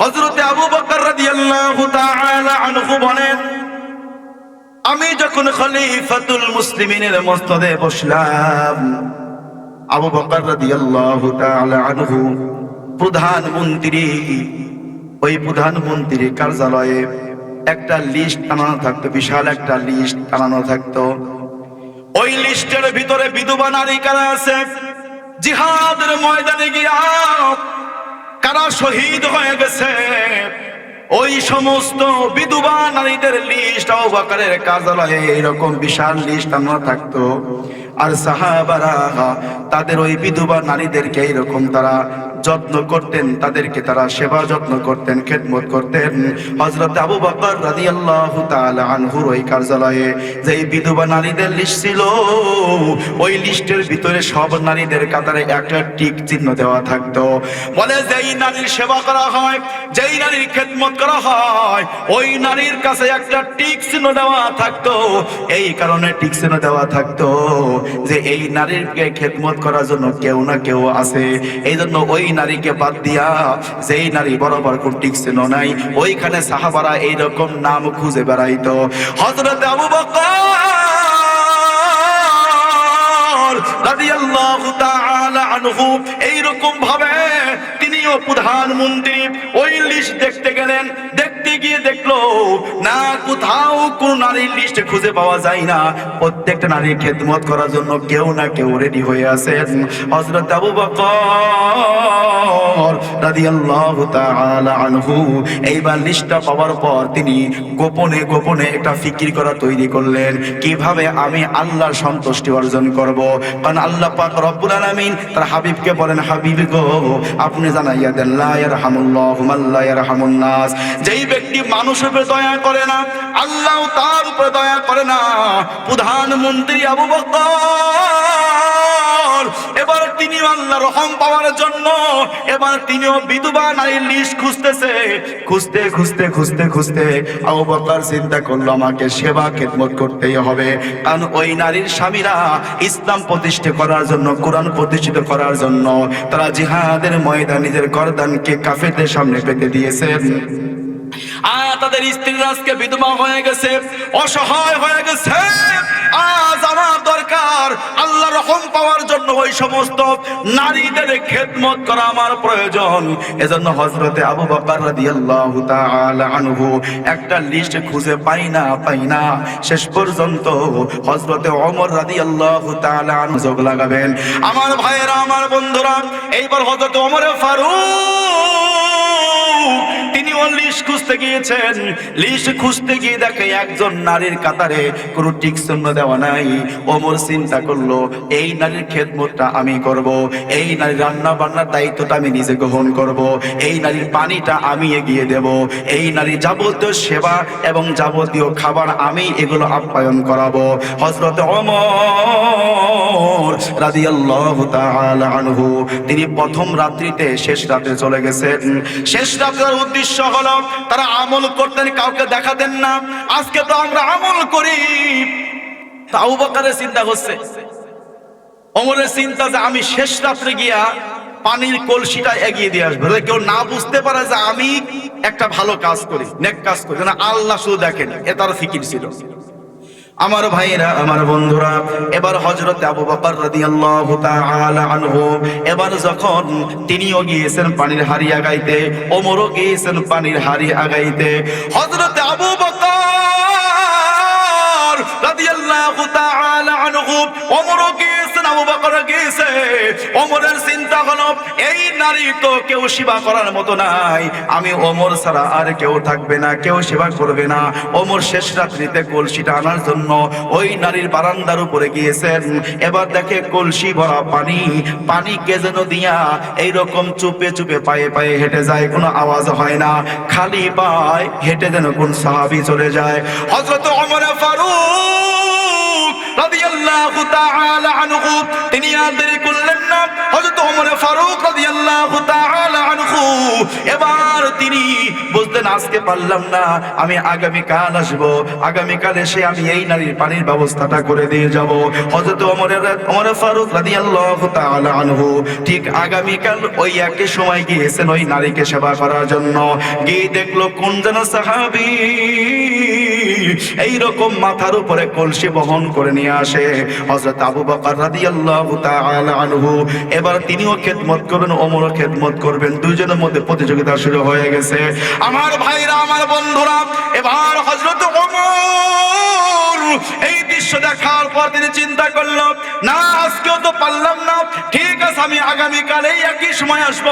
হজরতে আবু বকর আনহু বলেন, আমি যখন খলিফাতুল মুসলিমিনের মস্তদে বসলাম, আবু বকর রাদিয়াল্লাহু তাআলা আনহু প্রধানমন্ত্রী ওই প্রধানমন্ত্রীর কার্যালয়ে একটা লিস্ট টানানো থাকতো, বিশাল একটা লিস্ট টানানো থাকতো। ওই লিস্টের ভিতরে বিধবা নারী কারা আছে? জিহাদের ময়দানে গিয়া কারা শহীদ হয়ে গেছে? ওই সমস্ত বিধবা নারীদের লিস্ট আবাকারের কার্যালয়ে এরকম বিশাল লিস্ট আমরা থাকতো। আর সাহাবারা তাদের ওই বিধবা নারীদেরকে এইরকম তারা যত্ন করতেন, তাদেরকে তারা সেবা যত্ন করতেন, খেদমত করতেন। হজরত আবু বকর রাদিয়াল্লাহু তাআলা আনহুর ওই কার্যালয়ে যেই বিধবা নারীদের লিস্ট ছিল, ওই লিস্টের ভিতরে সব নারীদের কাতারে একটা টিক চিহ্ন দেওয়া থাকতো। বলে, যেই নারীর সেবা করা হয়, যেই নারীর খেদমত করা হয়, ওই নারীর কাছে একটা টিক চিহ্ন দেওয়া থাকতো। এই কারণে টিক চিহ্ন দেওয়া থাকতো। যে এই নারীর খেদমত করার জন্য কেউ না কেউ আছে। এই জন্য ওই নারীকে বাদ দিয়া যেই নারী বরাবর কোন ছিল নাই, ওইখানে সাহাবারা এইরকম নাম খুঁজে বেড়াইত। হজরত আবু বকর রাদিয়াল্লাহু তাআলা আনহু এইরকম ভাবে তিনিও প্রধানমন্ত্রী, ওই লিস্ট দেখতে গেলেন, দেখতে গিয়ে দেখল, না, কোথাও কোন নারীর লিস্ট খুঁজে পাওয়া যায় না। প্রত্যেকটা নারীর খেদমত করার জন্য কেউ না কেউ রেডি হয়ে আছে হজরত আবু বকর আল্লাহ তার আপনি যেই ব্যক্তি মানুষের উপরে দয়া করে না, আল্লাহ তার উপরে দয়া করে না। প্রধানমন্ত্রী আবু এবার তিনি আল্লাহ রহম পাওয়ার জন্য এবার তিনিও বিধবা নারীর খুঁজতেছে। খুঁজতে খুঁজতে খুঁজতে খুঁজতে চিন্তা করল, আমাকে সেবা খেদমত করতেই হবে। কারণ ওই নারীর স্বামীরা ইসলাম প্রতিষ্ঠা করার জন্য, কোরআন প্রতিষ্ঠিত করার জন্য, তারা জিহাদের ময়দান, নিজের গরদানকে কাফেরদের সামনে পেতে দিয়েছেন। তাদের স্ত্রীরা আজকে বিধবা হয়ে গেছে, অসহায় হয়ে গেছে। আজ আমার দরকার আল্লাহ রহম পাওয়ার জন্য ওই সমস্ত নারীদের খেদমত করা আমার প্রয়োজন। এজন্য হজরতে আবু তাআলা আনহু একটা লিস্ট খুঁজে পাই না পাই না। শেষ পর্যন্ত হজরতে তাআলা আনহু যোগ লাগাবেন। আমার ভাইয়েরা, আমার বন্ধুরা, এইবার হজরতে ওমরে ফারুক তিনি ও লিস্ট খুঁজতে গিয়েছেন। লিস্ট খুঁজতে গিয়ে দেখে একজন নারীর কাতারে কোনো টিক চিহ্ন দেওয়া নাই। ওমর চিন্তা করল, এই নারীর খেদমতটা আমি করব, এই নারীর রান্না বান্নার দায়িত্বটা আমি নিজে গ্রহণ করব, এই নারীর পানিটা আমি এগিয়ে দেব, এই নারীর যাবতীয় সেবা এবং যাবতীয় খাবার আমি এগুলো আপ্যায়ন করাবো। হজরত রাদিয়াল্লাহু তাআলা আনহু, তিনি প্রথম রাত্রিতে শেষ রাতে চলে গেছেন। শেষ রাতের উদ্দেশ্য হলো, তারা আমল করতেন, কাউকে দেখাতেন না। আজকে তো আমরা আমল করি। তাও বকারের চিন্তা করছে অমরের চিন্তা যে আমি শেষ রাত্রে গিয়া পানির কলসিটা এগিয়ে দিয়ে আসব। কেউ না বুঝতে পারে যে আমি একটা ভালো কাজ করি, নেক কাজ করি। আল্লাহ শুধু দেখেন, এ তার ফিকির ছিল। আমার ভাইরা আমার বন্ধুরা, এবার হজরত আবু বকর রাদিয়াল্লাহু তাআলা আনহু, এবার যখন তিনিও গিয়েছেন পানির হাড়ি আগাইতে, ওমরও গিয়েছেন পানির হাড়ি আগাইতে, হযরত আবু বকর রাদিয়াল্লাহু তাআলা আনহু। ওমরও গিয়েছেন, আবু বকর গিয়েছে। ওমরের চিন্তা হলো, এই নারী তো কেউ সেবা করার মতো নাই। আমি ওমর ছাড়া আর কেউ থাকবে না, কেউ সেবা করবে না। ওমর শেষ রাত্রিতে জন্য ওই নারীর বারান্দার উপরে গিয়েছেন। এবার দেখে কলসি ভরা পানি পানি কে যেন দিয়া এইরকম চুপে চুপে পায়ে পায়ে হেঁটে যায়, কোনো আওয়াজ হয় না। খালি পায় হেঁটে যেন কোন সাহাবি চলে যায়। হজরত ওমর ফারুক রাদিয়াল্লাহু তাআলা আনহু। তিনি করলেন না। হযরত ওমর ফারুক রাদিয়াল্লাহু তাআলা আনহু। এবার তিনি আজকে পারলাম না। আমি আগামী কাল আসব। আগামী কাল এসে আমি এই নারীর পানির ব্যবস্থাটা করে দিয়ে যাব। হযরত ওমর ফারুক রাদিয়াল্লাহু তাআলা আনহু ঠিক আগামী কাল ওই একই সময় গিয়েছেন ওই নারীকে সেবা করার জন্য। গিয়ে দেখল, কোন যেন সাহাবী? এই রকম মাথার উপরে কলসি বহন করে নিয়ে আসে। হজরত আবু বকর রাদিয়াল্লাহু তাআলা আনহু। এবার তিনিও খেদমত করবেন, ওমরও খেদমত করবেন। দুইজনের মধ্যে প্রতিযোগিতা শুরু হয়ে গেছে। আমার ভাইরা, আমার বন্ধুরা, এবার হজরত ওমর এই দৃশ্য দেখার পর তিনি চিন্তা করল, না, আজকেও তো পারলাম না। ঠিক আছে, আমি আগামীকাল এই একই সময় আসব।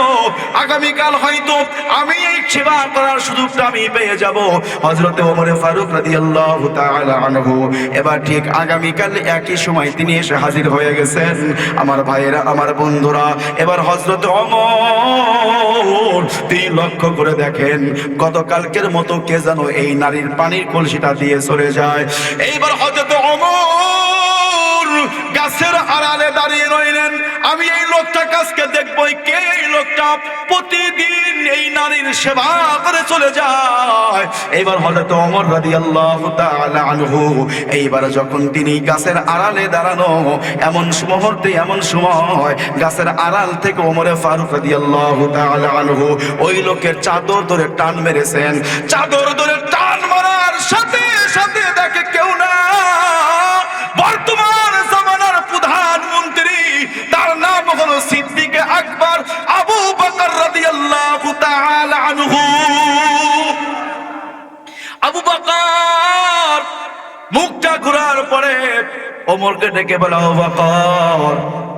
আগামীকাল হয়তো আমি এই সেবা করার সুযোগটা আমি পেয়ে যাব। হযরত ওমর ফারুক রাদিয়াল্লাহু তাআলা আনহু, এবার ঠিক আগামীকাল একই সময় তিনি এসে হাজির হয়ে গেছেন। আমার ভাইয়েরা, আমার বন্ধুরা, এবার হযরত ওমর তিনি লক্ষ্য করে দেখেন, গতকালকের মতো কে যেন এই নারীর পানির কলসিটা দিয়ে চলে যায়। এইবার হযরত ওমর গাছের আড়ালে দাঁড়িয়ে রইলেন। আমি এই লোকটা কাজকে কে এই লোকটা? প্রতিদিন এই নারীর সেবা করে চলে যায়। এইবার হযরত ওমর রাদিয়াল্লাহু তাআলা আনহু, এইবার যখন তিনি গাছের আড়ালে দাঁড়ানো, এমন মুহূর্তে, এমন সময় গাছের আড়াল থেকে ওমরে ফারুক রাদিয়াল্লাহু তাআলা আনহু ওই লোকের চাদর ধরে টান মেরেছেন। চাদর ধরে টান মারার সাথে সাথে দেখে কেউ আবু বকর মুখটা ঘোরার পরে ওমরকে ডেকে বলা ও বকর।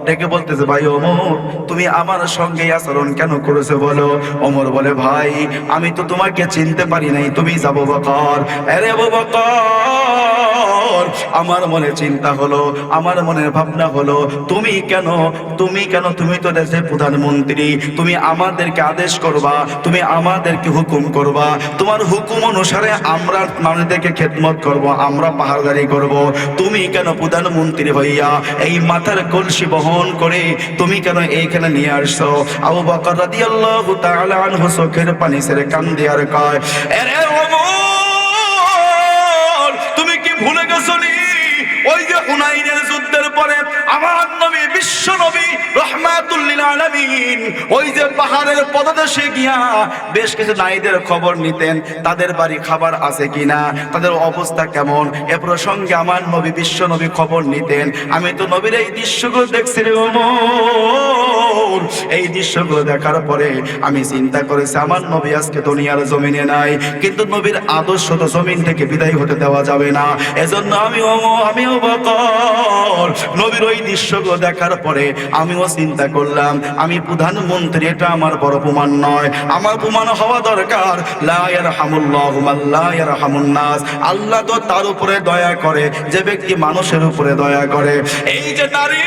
ডেকে বলতেছে, ভাই ওমর, তুমি আমার সঙ্গে আচরণ কেন করেছ বলো? ওমর বলে, ভাই, আমি তো তোমাকে চিনতে পারি নাই, তুমি যাব বকর। আরে বকর আমার মনে চিন্তা হলো, আমার মনের ভাবনা হলো, তুমি কেন তুমি কেন, তুমি তো দেশের প্রধানমন্ত্রী, তুমি আমাদেরকে আদেশ করবা, তুমি আমাদেরকে হুকুম করবা, তোমার হুকুম অনুসারে আমরা মানুষদেরকে খেদমত করব, আমরা পাহাড়দারি করব, তুমি কেন প্রধানমন্ত্রী হইয়া এই মাথার কলসি বহন করে তুমি কেন এইখানে নিয়ে আসছো? আবু বকর রাদিয়াল্লাহু তাআলা আনহু চোখের পানি ছেড়ে কান্দে আর কয়, এরে ওমর, তুমি কি ভুলে গেছো নি? হুনাইনের যুদ্ধের পরে ওই যে পাহাড়ের পদদেশে গিয়া বেশ কিছু নারীদের খবর নিতেন। তাদের বাড়ি খাবার আছে কিনা? তাদের অবস্থা কেমন? এ প্রসঙ্গে আমার নবী, বিশ্ব নবী খবর নিতেন। আমি তো নবীর এই দৃশ্যগুলো দেখছি রে এই দৃশ্যগুলো দেখার পরে আমি চিন্তা করেছি, আমার নবী আজকে দুনিয়ার জমিনে নাই। কিন্তু নবীর আদর্শ তো জমিন থেকে বিদায় হতে দেওয়া যাবে না। এজন্য আমি আমিও বকর নবীর ওই দৃশ্যগুলো দেখার পরে আমিও চিন্তা করলাম, আমি প্রধানমন্ত্রী এটা আমার বড় প্রমাণ নয়। আমার প্রমাণ হওয়া দরকার। লায়ার হামুল্লাহ লায়ার হামুন্নাস আল্লাহ তো তার উপরে দয়া করে, যে ব্যক্তি মানুষের উপরে দয়া করে। এই যে নারী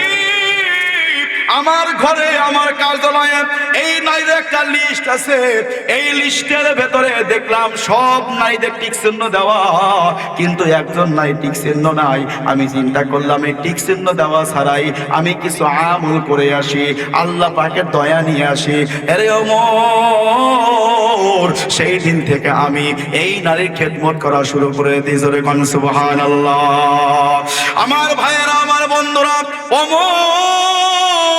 আমার ঘরে আমার কার্যালয়ে এই নারীর একটা লিস্ট আছে। এই লিস্টের ভেতরে দেখলাম সব নারীদের টিক চিহ্ন দেওয়া। কিন্তু একজন নাই টিক চিহ্ন নাই। আমি চিন্তা করলাম, এই টিক চিহ্ন দেওয়া ছাড়াই আমি কিছু আমল করে আসি। আল্লাহ পাকের দয়া নিয়ে আসি। এরে ওমর, সেই দিন থেকে আমি এই নারীর খেদমত করা শুরু করে দিই। জোরে সুবহানাল্লাহ। আমার ভাইয়েরা, আমার বন্ধুরা, ওমর!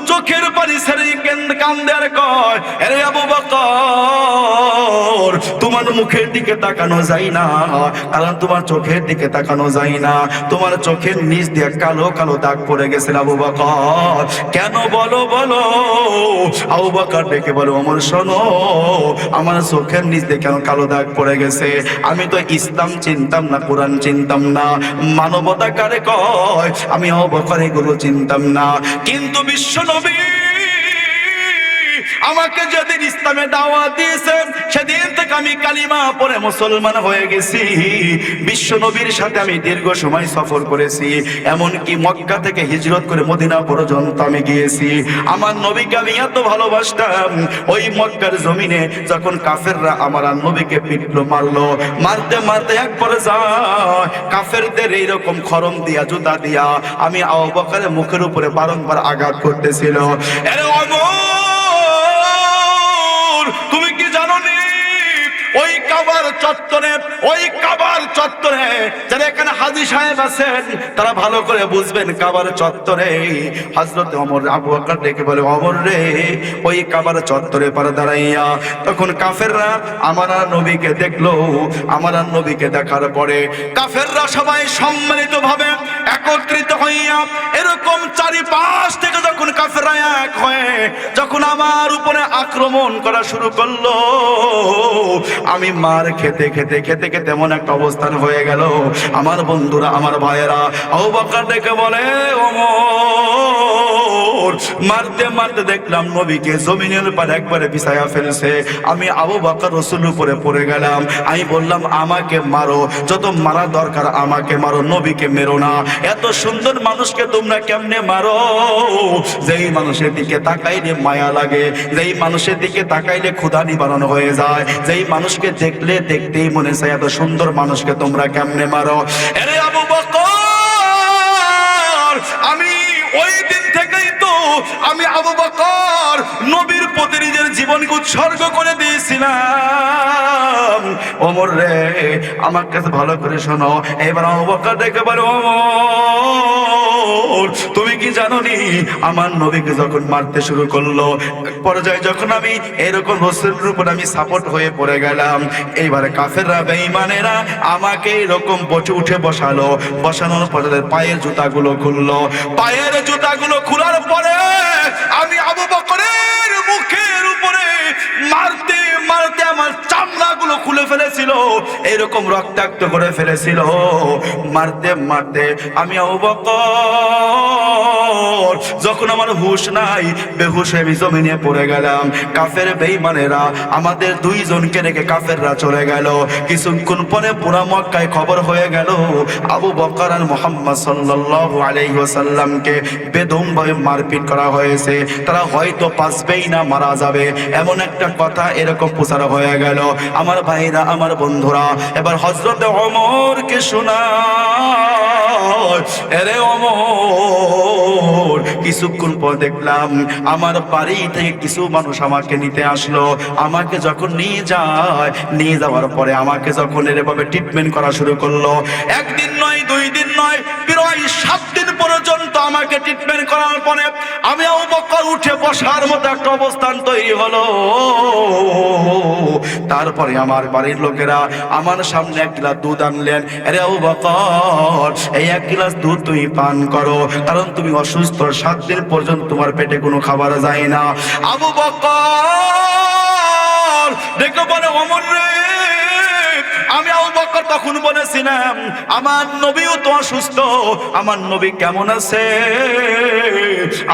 চোখের পানি ছেড়ে কান্দে আর কয় আরে আবু বকর, তোমার মুখের দিকে তাকানো যায় না, কারণ তোমার চোখের দিকে তাকানো যায় না। তোমার চোখের নিচ দিয়ে কালো কালো দাগ পড়ে গেছে আবু বকর। কেন বলো বলো? আবু বকর ডেকে বলো আমার শোনো, আমার চোখের নিচ দিয়ে কেন কালো দাগ পড়ে গেছে? আমি তো ইসলাম চিনতাম না, কোরআন চিনতাম না। মানবতা কারে কয়, আমি আবু বকর এগুলো চিনতাম না। কিন্তু বিশ্ব নবী Holy আমাকে যেদিন ইসলামে দাওয়াত দিয়েছেন, সেদিন থেকে আমি কালিমা পরে মুসলমান হয়ে গেছি। বিশ্ব নবীর সাথে আমি দীর্ঘ সময় সফর করেছি, এমনকি মক্কা থেকে হিজরত করে মদিনা পর্যন্ত আমি গিয়েছি। আমার নবীকে আমি এত ভালোবাসতাম, ওই মক্কার জমিনে যখন কাফেররা আমার নবীকে পিটলো, মারলো, মারতে মারতে একবার যায় কাফেরদের এইরকম খরম দিয়া, জুতা দিয়া আমি আবু বকরের মুখের উপরে বারংবার আঘাত করতেছিল। আরে অমর! চত্বরে, ওই কাবার চত্বরে, যারা এখানে হাজি সাহেব আছেন, তারা ভালো করে বুঝবেন কাবার চত্বরে। হযরত ওমর, আবু বকর ডেকে বলে, ওমর রে, ওই কাবার চত্বরে পারে দাঁড়াইয়া। তখন কাফেররা, আমার নবীকে দেখল, আমার নবীকে দেখার পরে কাফেররা সবাই সম্মিলিত ভাবে একত্রিত হইয়া, এরকম চারিপাশ থেকে যখন কাফেররা এক হয়ে, যখন আমার উপরে আক্রমণ করা শুরু করল, আমি মার খেতে খেতে খেতে খেতে এমন একটা অবস্থান হয়ে গেল। আমার বন্ধুরা, আমার ভাইয়েরা, আবু বকর দেখে বলে, ওমর মারতে মারতে দেখলাম নবীকে জমিনের উপর একবারে বিছায়া ফেলছে। আমি আবু বকর রসুল উপরে পড়ে গেলাম। আমি বললাম, আমাকে মারো। যত মারা দরকার আমাকে মারো, নবীকে মেরো না। এত সুন্দর মানুষকে তোমরা কেমনে মারো? যেই মানুষের দিকে তাকাইলে মায়া লাগে, যেই মানুষের দিকে তাকাইলে ক্ষুধা নিবারণ হয়ে যায়, যেই মানুষকে দেখলে দেখতেই মনে চায় এত সুন্দর মানুষকে তোমরা কেমনে মারো। এরে আবু আমি আবু বকর নবীর প্রতিনিধি জীবনকে উৎসর্গ করে দিয়েছিলাম। ওমর রে, আমার কাছে ভালো করে শোনো। এবার বকর দেখে বলো তুমি কি জানো নি আমার নবীকে যখন মারতে শুরু করল পর্যায়ে যখন আমি এরকম রসুলের উপর আমি সাপোর্ট হয়ে পড়ে গেলাম, এইবার কাফেররা, বেঈমানেরা আমাকে এরকম বসে উঠে বসালো। বসানোর পরে তাদের পায়ের জুতাগুলো খুললো। পায়ের জুতাগুলো খোলার পরে আমি আবু বকরের left. চামড়াগুলো খুলে ফেলেছিল, এরকম রক্তাক্ত করে ফেলেছিল। মারতে মারতে আমি বকর, যখন আমার হুশ নাই, বেহুশ আমি জমিনে পড়ে গেলাম। কাফের বেঈমানেরা আমাদের দুইজনকে রেখে কাফেররা চলে গেল। কিছুক্ষণ পরে পুরা মক্কায় খবর হয়ে গেল, আবু বকর আর মোহাম্মদ সাল্লাল্লাহু আলাইহি ওয়াসাল্লামকে বেদম ভাবে মারপিট করা হয়েছে। তারা হয়তো বাঁচবেই না, মারা যাবে। এমন একটা কথা এরকম প্রচার হয়ে গেল। আমার ভাইরা আমার বন্ধুরা এবার হজরত অমরকে শোনা এরে অমর কিছুক্ষণ পর দেখলাম আমার বাড়ি থেকে কিছু মানুষ আমাকে নিতে আসলো। আমাকে যখন নিয়ে যায়, নিয়ে যাওয়ার পরে আমাকে যখন এরভাবে ট্রিটমেন্ট করা শুরু করল, একদিন নয়, দুই দিন নয়, প্রায় সাত দিন পর্যন্ত আমাকে ট্রিটমেন্ট করার পরে আমি বকর উঠে বসার মতো একটা অবস্থান তৈরি হলো। তারপরে আমার বাড়ির লোকেরা আমার সামনে এক গ্লাস দুধ আনলেন। আরে আবু বকর, এই এক গ্লাস দুধ তুমি পান করো, কারণ তুমি অসুস্থ সাত দিন পর্যন্ত তোমার পেটে কোনো খাবার যায় না। আবু বকর দেখো বলে অমর রে, আমি আবু বকর তখন বলেছিলাম, আমার নবীও তো অসুস্থ, আমার নবী কেমন আছে?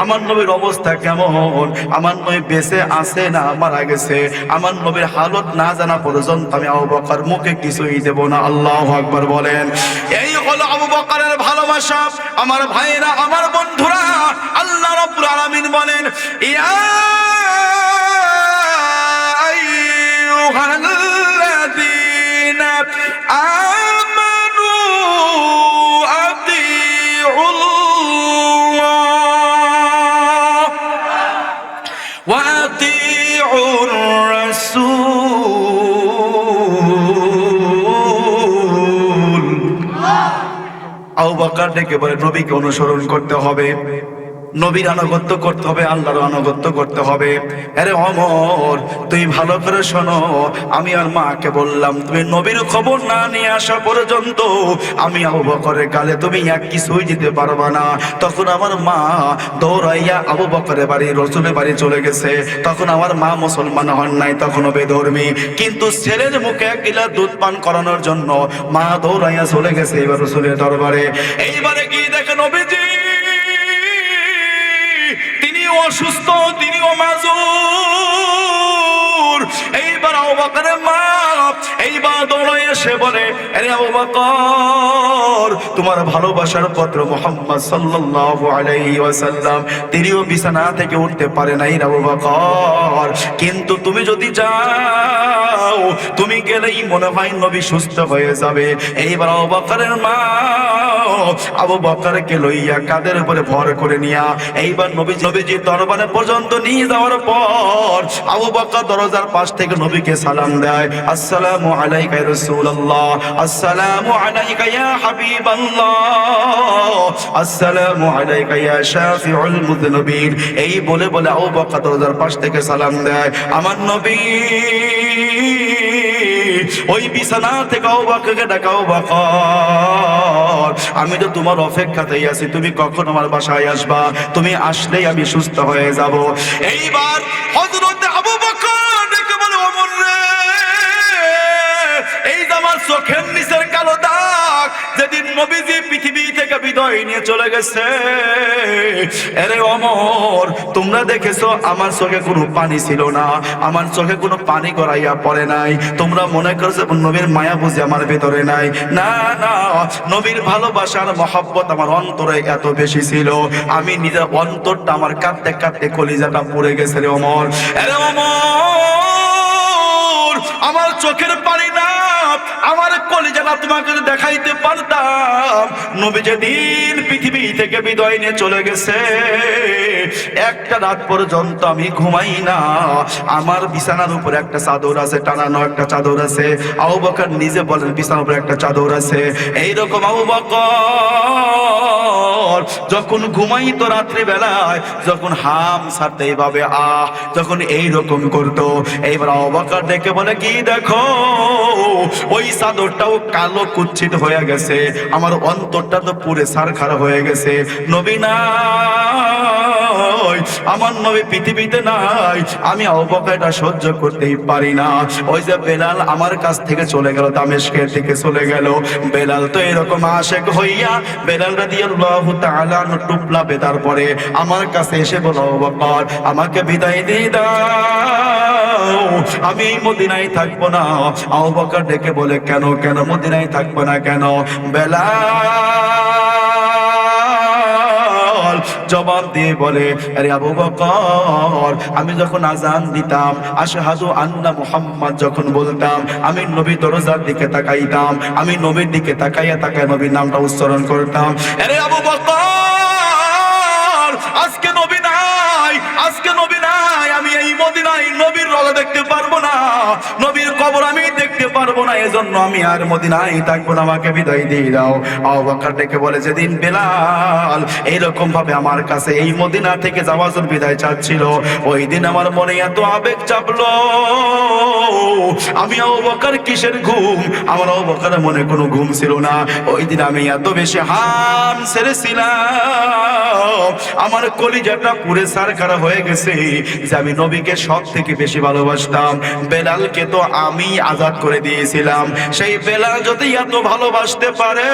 আমার নবীর অবস্থা কেমন? আমার নবী বেঁচে আছে না মারা গেছে? আমার নবীর হালত না জানা পর্যন্ত আমি আবু বকর মুখে কিছুই দেব না। আল্লাহ আকবার বলেন। এই হলো আবু বকরের ভালোবাসা। আমার ভাইরা আমার বন্ধুরা আল্লাহ রাব্বুল আলামিন বলেন ইয়া বকর ডেকে বলে নবীকে অনুসরণ করতে হবে। নবীর আনুগত্য করতে হবে, আল্লাহর আনুগত্য করতে হবে। আরে অমর, তুই ভালো করে শোনো, আমি আর মাকে বললাম, তুমি নবীর খবর না নিয়ে আসা পর্যন্ত আমি আবু বকরের গালে তুমি এক কিছুই দিতে পারবা না। তখন আমার মা দৌড়াইয়া আবু বকরের বাড়ি, রসুলের বাড়ি চলে গেছে। তখন আমার মা মুসলমান হন নাই, তখনও বেধর্মী। কিন্তু ছেলের মুখে এক গিলাস দুধ পান করানোর জন্য মা দৌড়াইয়া চলে গেছে এবার রসুলের দরবারে। এইবারে গিয়ে দেখে নবীজি অসুস্থ, তিনিও মাজুর। এইবার আবু বকরের মা এইবার দৌড়ে এসে বলে, আরে আবু বকর, তোমার ভালোবাসার পত্র মোহাম্মদ সাল্লাল্লাহু আলাইহি ওয়াসাল্লাম, তিনিও বিছানা থেকে উঠতে পারে নাই রে আবু বকর। কিন্তু তুমি যদি যাও, তুমি গেলেই মনে হয় নবী সুস্থ হয়ে যাবে। এইবার আবু বকরের মা আবু বকরকে লইয়া কাদের উপরে ভর করে নিয়া এইবার নবী নবীজি দরবারে পর্যন্ত নিয়ে যাওয়ার পর আবু বকর দরজার পাশ থেকে নবীকে সালাম দেয়, আসসালামু আলাইকা রাসূলুল্লাহ, আসসালামু আলাইকা ইয়া হাবিবাল্লাহ, আসসালামু আলাইকা ইয়া শাফিউল মুযনিবিন এই বলে বলে আবু বকর দরজার পাশ থেকে সালাম দেয়, আমার নবী ওই বিছানা থেকে অবাককে ডাকাও বকর আমি তো তোমার অপেক্ষাতেই আছি। তুমি কখন আমার বাসায় আসবা? তুমি আসলেই আমি সুস্থ হয়ে যাব। এইবার হজরত আবু বকর ডেকে বলে অমর রে, এই আমার চোখের দাগ যেদিন নবীজি পৃথিবী থেকে বিদায় নিয়ে চলে গেছে। আরে অমর, তোমরা দেখেছ আমার চোখে কোনো পানি ছিল না। আমার চোখে কোনো পানি গড়াইয়া পড়ে নাই। তোমরা মনে করছ নবীর মায়া বুঝি আমার ভেতরে নাই। না না, নবীর ভালোবাসার মহাব্বত আমার অন্তরে এত বেশি ছিল। আমি নিজের অন্তরটা আমার কাঁদতে কাঁদতে কলিজাটা পড়ে গেছে রে অমর। আরে অমর, আমার চোখের পানি না আমার কলিজাটা তোমাকে দেখাইতে পারতাম, নবী যেদিন পৃথিবী থেকে বিদায় নিয়ে চলে গেছে, একটা রাত পর্যন্ত আমি ঘুমাই না। আমার বিছানার উপরে একটা চাদর আছে, টানানো একটা চাদর আছে। আবু বকর নিজে বলেন, বিছানার উপরে একটা চাদর আছে। এইরকম আবু বকর, যখন ঘুমাইতো রাত্রি বেলায় যখন হাম ছাড়তে এইভাবে, আহ, যখন এইরকম করতো। এইবার অবাকার দেখে বলে, কি দেখো? ওই চাদরটাও কালো কুচ্ছিত হয়ে গেছে। আমার অন্তরটা তো পুরে সারখার হয়ে গেছে। নবী নাই। আমার নবী পৃথিবীতে নাই। আমি অবকারটা সহ্য করতেই পারি না। ওই যে বেলাল আমার কাছ থেকে চলে গেল দামেশকের দিকে চলে গেল। বেলাল তো এরকম আশেক হইয়া বেলাল রাদিয়াল্লাহু তাআলা টুপলা বেদার পরে আমার কাছে এসে বলো বকর আমাকে বিদায় দিয়ে দাও। আমি এই মদিনায় থাকব না। আবু বকর ডেকে বলে, কেন কেন মদিনায় থাকব না কেন? বেলাল জবাব দিয়ে বলে, আরে আবু বকর, আমি যখন আজান দিতাম, আশহাদু আন্না মুহাম্মদ যখন বলতাম, আমি নবী দরজার দিকে তাকাইতাম, আমি নবীর দিকে তাকাইয়া তাকায় নবীর নামটা উচ্চারণ করতাম। আরে আবু বকর, আজকে নবী নাই, আজকে নবী নাই, আমি মদিনায় নবীর রজা দেখতে পারব না, নবীর কবর আমি দেখতে পারব না, এজন্য আমি আর মদিনায় থাকব না, আমাকে বিদায় দিয়ে দাও। আবু বকর ডেকে বলে, যেদিন বেলাল এইরকম ভাবে আমার কাছে এই মদিনা থেকে যাওয়ার জন্য বিদায় চাচ্ছিল, ওই দিন আমার মনে এত আবেগ চাপলো। আমি অবকার কিসের ঘুম? আমার আবু বকরের মনে কোনো ঘুম ছিল না। ওই দিন আমি এত বেশি হাম ছেড়েছিলাম আমার কলিজাটা পুরে সারখারা হয়ে গেছে যে আমি নবীকে সব থেকে বেশি ভালোবাসতাম। বেলালকে তো আমি আজাদ করে দিয়েছিলাম। সেই বেলাল যদি এত ভালোবাসতে পারে,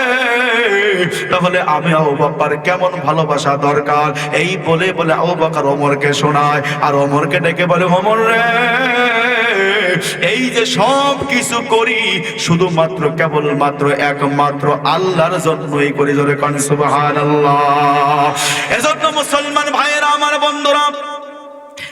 তাহলে আমি আবু বকর কেমন ভালোবাসা দরকার? এই বলে বলে আবু বকর ওমরকে শোনায়। আর অমরকে ডেকে বলে অমর রে এই যে সব কিছু করি, শুধুমাত্র কেবলমাত্র একমাত্র আল্লাহর জন্যই করি জোরে কান সুবহানাল্লাহ। এজন্য মুসলমান ভাইয়েরা, আমার বন্ধুরা